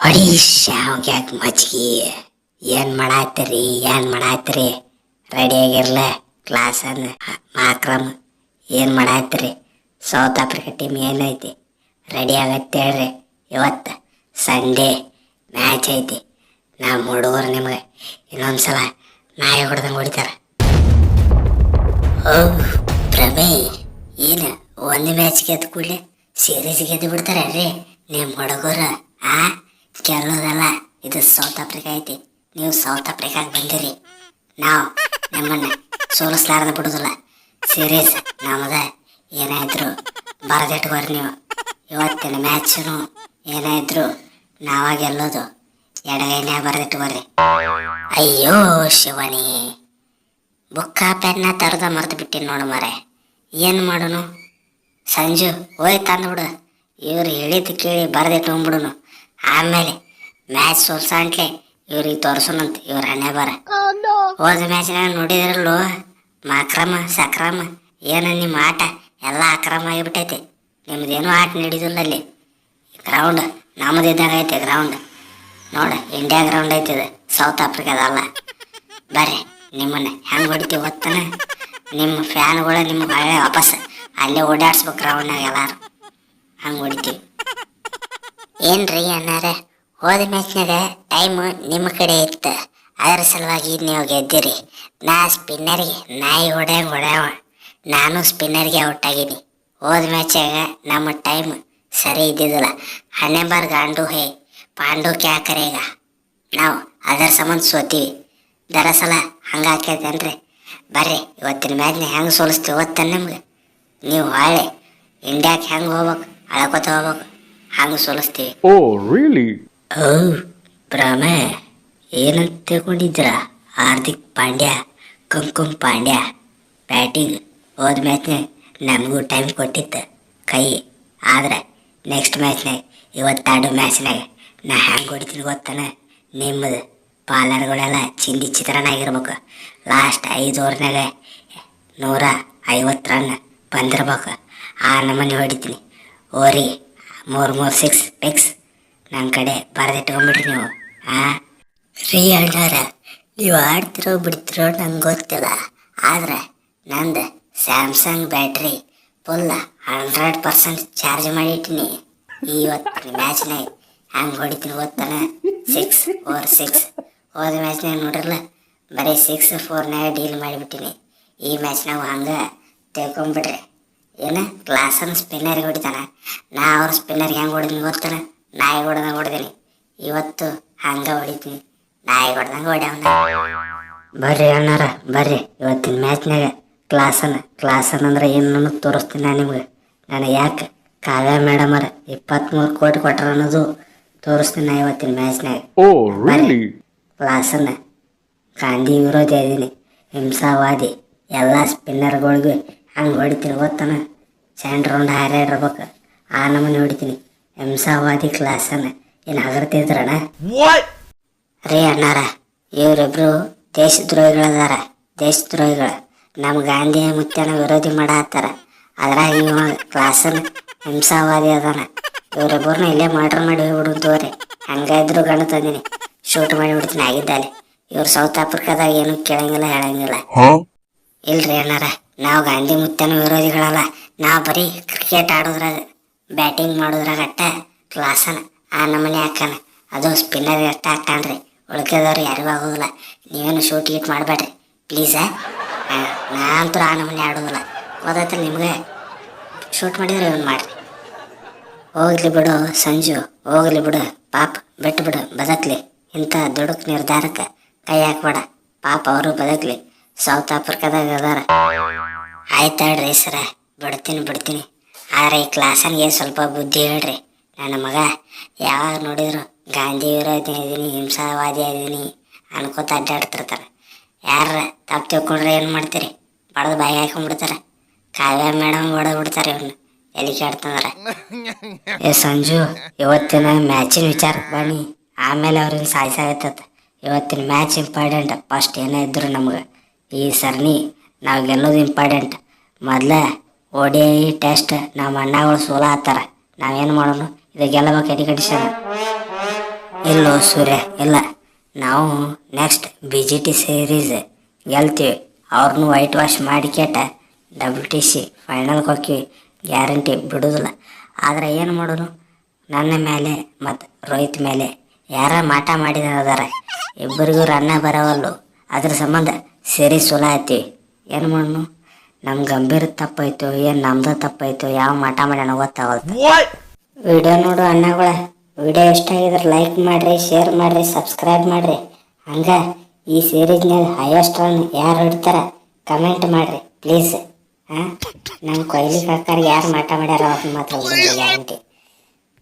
ಹೊಡಿ ಶಾವ್ಗ್ಯಾಕ ಮಜ್ಗಿ? ಏನ್ ಮಾಡಾತ್ರಿ ಏನ್ ಮಾಡಾತ್ರಿ ರೆಡಿ ಆಗಿರ್ಲ ಕ್ಲಾಸ್ ಅನ್ನ ಮಾಕ್ರಮ್ ಏನ್ ಮಾಡಾತ್ರಿ ಸೌತ್ ಆಫ್ರಿಕಾ ಟೀಮ್ ಏನೈತಿ? ರೆಡಿ ಆಗತ್ತೆ ಹೇಳ್ರಿ. ಇವತ್ತು ಸಂಡೇ ಮ್ಯಾಚ್ ಐತಿ. ನಮ್ಮ ಹುಡುಗರು ನಿಮಗೆ. ಇನ್ನೊಂದ್ಸಲ ನಾಯಿ ಹೊಡೆದಂಗೆ ಹೊಡಿತಾರ. ಓ ಪ್ರಮೇ ಏನ ಒಂದು ಮ್ಯಾಚ್ ಗೆದ್ದ ಕೂಡಲೇ ಸೀರೀಸ್ ಗೆದ್ದು ಬಿಡ್ತಾರ ರೀ ನಿಮ್ಮ ಹುಡುಗರು, ಆ? ಕೇಳೋದಲ್ಲ, ಇದು ಸೌತ್ ಆಫ್ರಿಕಾ ಐತಿ. ನೀವು ಸೌತ್ ಆಫ್ರಿಕಾಗೆ ಬಂದಿರಿ. ನಾವು ನಮ್ಮನ್ನ ಸೋಲಿಸ್ಲಾರ್ದ ಬಿಡುದಿಲ್ಲ. ಸೀರೀಸ್ ನಮ್ಮದ ಏನಾದ್ರು ಬರದಿಟ್ಕೋರಿ ನೀವು. ಇವತ್ತಿನ ಮ್ಯಾಚನು ಏನಾದ್ರು ನಾವಾಗ ಎಲ್ಲೋದು ಎಡಗೈನೇ ಬರೆದಿಟ್ಕೋರಿ. ಅಯ್ಯೋ ಶಿವನಿ. ಬುಕ್ಕ ಪೆನ್ನ ತರದ ಮರೆತು ಬಿಟ್ಟಿನಿ ನೋಡು ಮಾರೆ ಏನು ಮಾಡೋನು? ಸಂಜು, ಹೋಯ್ ತಂದ್ಬಿಡು. ಇವ್ರು ಹೇಳಿದ್ದು ಕೇಳಿ ಬರೆದಿಟ್ಕೊಂಡ್ಬಿಡುನು ಆಮೇಲೆ ಮ್ಯಾಚ್ ಸೋಲ್ಸಂಟ್ಲೆ ಇವ್ರಿಗೆ ತೋರ್ಸೋಣಂತ ಇವ್ರ ಹಣೆ ಬರ ಹೋದ ಮ್ಯಾಚ್ನಾಗ ನೋಡಿದ್ರಲ್ಲೋ ಅಕ್ರಮ ಸಕ್ರಮ ಏನು ನಿಮ್ಮ ಆಟ ಎಲ್ಲ ಅಕ್ರಮ ಆಗಿಬಿಟ್ಟೈತಿ. ನಿಮ್ದೇನೂ ಆಟ ನಡೀದಿಲ್ಲ ಅಲ್ಲಿ. ಗ್ರೌಂಡ್ ನಮ್ಮದಿದ್ದಾಗ ಐತೆ ಗ್ರೌಂಡ್ ನೋಡ ಇಂಡಿಯಾ ಗ್ರೌಂಡ್ ಐತಿದೆ ಸೌತ್ ಆಫ್ರಿಕಾದಲ್ಲ ಬರ್ರಿ ನಿಮ್ಮನ್ನ ಹೆಂಗೆ ಹೊಡಿತೀವಿ ಗೊತ್ತನ? ನಿಮ್ಮ ಫ್ಯಾನ್ಗಳು ನಿಮ್ಗೆ ಒಳ್ಳೆ ವಾಪಸ್. ಅಲ್ಲೇ ಓಡಾಡ್ಸ್ಬೇಕು ಗ್ರೌಂಡ್ನಾಗ ಎಲ್ಲಾರು. ಹಂಗೆ ಹೊಡಿತೀವಿ. ಏನ್ರಿ ಅಣ್ಣಾರ ಹೋದ ಮ್ಯಾಚ್ನಾಗ ಟೈಮು ನಿಮ್ಮ ಕಡೆ ಇತ್ತು. ಅದರ ಸಲುವಾಗಿ ನೀವು ಗೆದ್ದಿರಿ ನಾ ಸ್ಪಿನ್ನರ್ಗೆ ನಾಯಿ ಹೊಡ್ಯಂಗೆ ಹೊಡ್ಯಾವ ನಾನು ಸ್ಪಿನ್ನರ್ಗೆ ಔಟ್ ಆಗೀನಿ. ಹೋದ ಮ್ಯಾಚಾಗ ನಮ್ಮ ಟೈಮ್ ಸರಿ ಇದ್ದಿದ್ದಿಲ್ಲ. ಹಣೆ ಬಾರ್ ಗಾಂಡು ಹೇ, ಪಾಂಡು ಕ್ಯಾ ಈಗ. ನಾವು ಅದರ ಸಂಬಂಧ ಸೋತೀವಿ. ದರಸಲ ಹಂಗೆ ಆಕೈತೇನ್ರಿ? ಬರ್ರಿ, ಇವತ್ತಿನ ಮ್ಯಾಚ್ನ ಹೆಂಗೆ ಸೋಲಿಸ್ತೀವಿ ಓದ್ತಾನೆ ನಿಮ್ಗೆ? ನೀವು ಹೊಳ್ಳಿ ಇಂಡಿಯಾಕ್ಕೆ ಹೆಂಗೆ ಹೋಗ್ಬೇಕು, ಅಳಕೊತ ಹೋಗ್ಬೇಕು? ಹಂಗೆ ಸೋಲಿಸ್ತೀವಿ ಓ ರಿಯಲಿ ಓ ಭ್ರಮ ಏನಂತ ತಿಳ್ಕೊಂಡಿದ್ರ ಹಾರ್ದಿಕ್ ಪಾಂಡ್ಯ ಕುಂಕುಮ್ ಪಾಂಡ್ಯ. ಬ್ಯಾಟಿಂಗ್ ಹೋದ ಮ್ಯಾಚ್ನಾಗ ನಮಗೂ ಟೈಮ್ ಕೊಟ್ಟಿತ್ತು ಕೈ. ಆದ್ರೆ ನೆಕ್ಸ್ಟ್ ಮ್ಯಾಚ್ನಾಗ ಇವತ್ತಾಡು ಮ್ಯಾಚ್ನಾಗ ನಾ ಹ್ಯಾಂಗೆ ಹೊಡಿತೀನಿ ಗೊತ್ತಾನ? ನಿಮ್ಮದು ಪಾಲರ್ಗಳೆಲ್ಲ ಚಿಂದಿ ಚಿತ್ರಾನ್ನ ಆಗಿರ್ಬೇಕು. ಲಾಸ್ಟ್ ಐದು ಓವರ್ನಾಗ ನೂರ ಐವತ್ತು ರನ್ ಬಂದಿರ್ಬೇಕು. ಆ ನಮೂನೆ ಹೊಡಿತೀನಿ. ಓರಿ ಮೂರು ಮೂರು ಸಿಕ್ಸ್ ಪಿಕ್ಸ್ ನನ್ನ ಕಡೆ ಬರೆದಿಟ್ಕೊಂಡ್ಬಿಟ್ರಿ ನೀವು. ಆ? ರೀ ಅಣ್ಣಾರ, ನೀವು ಆಡ್ತಿರೋ, ಬಿಡ್ತಿರೋ ನಂಗೆ ಗೊತ್ತಿಲ್ಲ. ಆದ್ರೆ ನಂದು Samsung battery full hundred percent charge ಮಾಡಿಟ್ಟಿನಿ. ಇವತ್ತು ಮ್ಯಾಚ್ನಾಗ ಹಂಗೆ ಹೊಡಿತೀನಿ ಗೊತ್ತಾನ? ಸಿಕ್ಸ್ ಫೋರ್ ಸಿಕ್ಸ್ ಹೋದ ಮ್ಯಾಚ್ನಾಗ ನೋಡಿರಲ್ಲ ಬರೀ ಸಿಕ್ಸ್ ಫೋರ್ನಾಗ ಡೀಲ್ ಮಾಡಿಬಿಟ್ಟಿನಿ. ಈ ಮ್ಯಾಚ್ನಾಗ ಹಂಗೆ ತಿಳ್ಕೊಂಬಿಡ್ರಿ ಏನ? ಕ್ಲಾಸನ್ ಸ್ಪಿನ್ನರ್ಗೆ ಹೊಡಿತಾನ ನಾ ಅವ್ರ ಸ್ಪಿನ್ನರ್ಗೆ ಹೆಂಗೆ ಹೊಡಿದೀನಿ ಗೊತ್ತಲ್ಲ ನಾಯಿ ಹೊಡೆದಂಗೆ ಹೊಡೆದೀನಿ. ಇವತ್ತು ಹಂಗೆ ಹೊಡಿತೀನಿ. ನಾಯಿ ಹೊಡೆದಂಗೆ ಹೊಡ್ಯಾವನ ಬರ್ರಿ ಅಣ್ಣಾರ ಬರ್ರಿ. ಇವತ್ತಿನ ಮ್ಯಾಚ್ನಾಗ ಕ್ಲಾಸನ್ ಕ್ಲಾಸನ್ ಅಂದ್ರೆ ಏನು ಅನ್ನೋದು ತೋರಿಸ್ತೀನಿ ನಾನು ನಿಮ್ಗೆ. ನಾನು ಯಾಕೆ? ಕಾವ್ಯ ಮೇಡಮರ ಇಪ್ಪತ್ತ್ಮೂರು ಕೋಟಿ ಕೊಟ್ರ ಅನ್ನೋದು ತೋರಿಸ್ತೀನಿ ನಾ ಇವತ್ತಿನ ಮ್ಯಾಚ್ನಾಗ ಬರ್ರಿ. ಕ್ಲಾಸ್ ಕ್ಲಾಸನ್ನ ಗಾಂಧಿ ವಿರೋಧಿ ಅದೀನಿ ಹಿಂಸಾವಾದಿ. ಎಲ್ಲ ಸ್ಪಿನ್ನರ್ಗಳಿಗೂ ಹಂಗೆ ಹೊಡಿತೀನಿ ಗೊತ್ತಾನ ಸೆಂಡ್ ರೌಂಡ್ ಇರ್ಬೇಕು. ಆ ನಮ್ಮನ್ನ ಹೊಡಿತೀನಿ. ಹಿಂಸಾವಾದಿ ಕ್ಲಾಸನ್ನ ಏನು ಹಗರ್ತಿದ್ರಣ? ರೀ ಅಣ್ಣಾರ ಇವರಿಬ್ರು ದೇಶದ್ರೋಹಿಗಳದಾರ ದೇಶದ್ರೋಹಿಗಳು. ನಮ್ಮ ಗಾಂಧಿ ಮುತ್ಯನ ವಿರೋಧಿ ಮಾಡತ್ತಾರ. ಅದ್ರಾಗ ಇವ ಕ್ಲಾಸನ್ ಹಿಂಸಾವಾದಿ ಅದಾನ. ಇವರಿಬ್ಬರನ್ನ ಇಲ್ಲೇ ಮರ್ಡರ್ ಮಾಡಿ ಹೋಗ್ಬಿಡು ತೋರಿ. ಹಂಗಾದ್ರು ಗಣ ತಂದಿನಿ. ಶೂಟ್ ಮಾಡಿ ಬಿಡ್ತೀನಿ ಆಗಿದ್ದಾನೆ ಇವ್ರು ಸೌತ್ ಆಫ್ರಿಕಾದಾಗ ಏನು ಕೇಳಂಗಿಲ್ಲ ಹೇಳಂಗಿಲ್ಲ? ಇಲ್ರಿ ಅಣ್ಣಾರ. ನಾವು ಗಾಂಧಿ ಮುತ್ತನ ವಿರೋಧಿಗಳಲ್ಲ, ನಾವು ಬರೀ ಕ್ರಿಕೆಟ್ ಆಡೋದ್ರಾಗ ಬ್ಯಾಟಿಂಗ್ ಮಾಡೋದ್ರಾಗ ಅಟ್ಟ ಕ್ಲಾಸನ ಆ ನಮ್ಮನೆ ಹಾಕನ ಅದು ಸ್ಪಿನ್ನರ್ ಅಟ್ಟ ಹಾಕ್ತಾನ್ರಿ ಉಳ್ಕೆದವ್ರು ಯಾರಿಗೂ ಆಗೋದಿಲ್ಲ. ನೀವೇನು ಶೂಟ್ ಗೀಟ್ ಮಾಡಬೇಡ್ರಿ. ಪ್ಲೀಸ ನಾ ಅಂತೂ ಆ ನಮ್ಮನೆ ಆಡೋದಿಲ್ಲ. ಹೋದತ್ತ ನಿಮಗೆ ಶೂಟ್ ಮಾಡಿದ್ರೆ ಇವನು ಮಾಡ್ರಿ. ಹೋಗ್ಲಿ ಬಿಡು ಸಂಜು, ಹೋಗ್ಲಿ ಬಿಡು. ಪಾಪ ಬಿಟ್ಟು ಬಿಡು ಬದಕ್ಲಿ. ಇಂಥ ದುಡುಕ್ ನಿರ್ಧಾರಕ್ಕೆ ಕೈ ಹಾಕ್ಬೇಡ. ಪಾಪ, ಅವರು ಬದಕ್ಲಿ. ಸೌತ್ ಆಫ್ರಿಕಾದಾಗ ಅದಾರ. ಆಯ್ತಾಡ್ರಿ ಸರ, ಬಿಡ್ತೀನಿ ಬಿಡ್ತೀನಿ. ಆದ್ರೆ ಈ ಕ್ಲಾಸನ್ಗೆ ಸ್ವಲ್ಪ ಬುದ್ಧಿ ಹೇಳ್ರಿ. ನನ್ನ ಮಗ ಯಾವಾಗ ನೋಡಿದ್ರು ಗಾಂಧಿ ವಿರೋಧಿ ಇದೀನಿ ಹಿಂಸಾವಾದಿ ಇದೀನಿ ಅನ್ಕೋತ ಅಡ್ಡಾಡ್ತಿರ್ತಾರೆ. ಯಾರ ತಪ್ಪು ತಿಳ್ಕೊಂಡ್ರೆ ಏನು ಮಾಡ್ತೀರಿ? ಬಡದು ಬಾಯಿ ಹಾಕೊಂಡ್ಬಿಡ್ತಾರೆ. ಕಾವ್ಯ ಮೇಡಮ್ ಬಿಡ್ತಾರೆ ಇವನು ಎಲ್ಲಿ ಕೇಳ್ತಂದ್ರೆ ಏ ಸಂಜು, ಇವತ್ತಿನ ಮ್ಯಾಚಿನ ವಿಚಾರಕ್ಕೆ ಬನ್ನಿ. ಆಮೇಲೆ ಅವ್ರಿಗೆ ಸಾಯಿಸಾಗತ್ತ ಇವತ್ತಿನ ಮ್ಯಾಚ್ ಇಂಪಾರ್ಟೆಂಟ್. ಫಸ್ಟ್ ಏನೇ ಇದ್ರು ನಮ್ಗೆ. ಈ ಸರಣಿ ನಾವು ಗೆಲ್ಲೋದು ಇಂಪಾರ್ಟೆಂಟ್ ಮೊದಲ ಓಡಿ ಟೆಸ್ಟ್ ನಮ್ಮ ಅಣ್ಣಗಳು ಸೋಲ ಹತ್ತಾರ. ನಾವೇನು ಮಾಡೋಣ ಇದು ಗೆಲ್ಲಬೇಕು ಎಡಿ ಕಂಡೀಷನ್ ಇಲ್ಲೋ ಸೂರ್ಯ, ಇಲ್ಲ. ನಾವು next B G T series ಗೆಲ್ತೀವಿ. ಅವ್ರನ್ನೂ ವೈಟ್ ವಾಶ್ ಮಾಡಿ ಕೇಟ ಡಬ್ಲ್ಯೂ ಟಿ ಸಿ ಫೈನಲ್ಗೆ ಹೋಗ್ತೀವಿ ಗ್ಯಾರಂಟಿ ಬಿಡೋದಿಲ್ಲ. ಆದರೆ ಏನು ಮಾಡೋದು? ನನ್ನ ಮೇಲೆ ಮತ್ತು ರೋಹಿತ್ ಮೇಲೆ ಯಾರ ಮಾಟ ಮಾಡಿದಾರೆ. ಇಬ್ಬರಿಗೂ ರನ್ನ ಬರವಲ್ಲು ಅದ್ರ ಸಂಬಂಧ ಸೀರೀಸ್ ಸುಲಾಯ್ತಿ ಏನು ಮಾಡೋಣ ನಮ್ಮ ಗಂಭೀರ ತಪ್ಪಾಯ್ತು ಏನು ನಮ್ದು ತಪ್ಪಾಯ್ತು ಯಾವ ಮಠ ಮಾಡ್ಯಾನ ಗೊತ್ತಾಗಲ್ಲ ವಿಡಿಯೋ ನೋಡು ಅಣ್ಣಗಳ ವಿಡಿಯೋ ಇಷ್ಟ ಆಗಿದ್ರೆ ಲೈಕ್ ಮಾಡಿರಿ ಶೇರ್ ಮಾಡಿರಿ ಸಬ್ಸ್ಕ್ರೈಬ್ ಮಾಡಿರಿ. ಹಂಗೆ ಈ ಸೀರೀಸ್ನಾಗ ಹೈಯೆಸ್ಟ್ ರನ್ ಯಾರು ಹಿಡ್ತಾರ ಕಮೆಂಟ್ ಮಾಡಿರಿ ಪ್ಲೀಸ್ ಹಾಂ ನಮ್ಮ ಕೊಯ್ಲಿ ಕಾಕಾರಿಗೆ ಯಾರು ಮಾಟ ಮಾಡ್ಯಾರ ಅವ್ರನ್ನ ಮಾತ್ರ ಗ್ಯಾರಂಟಿ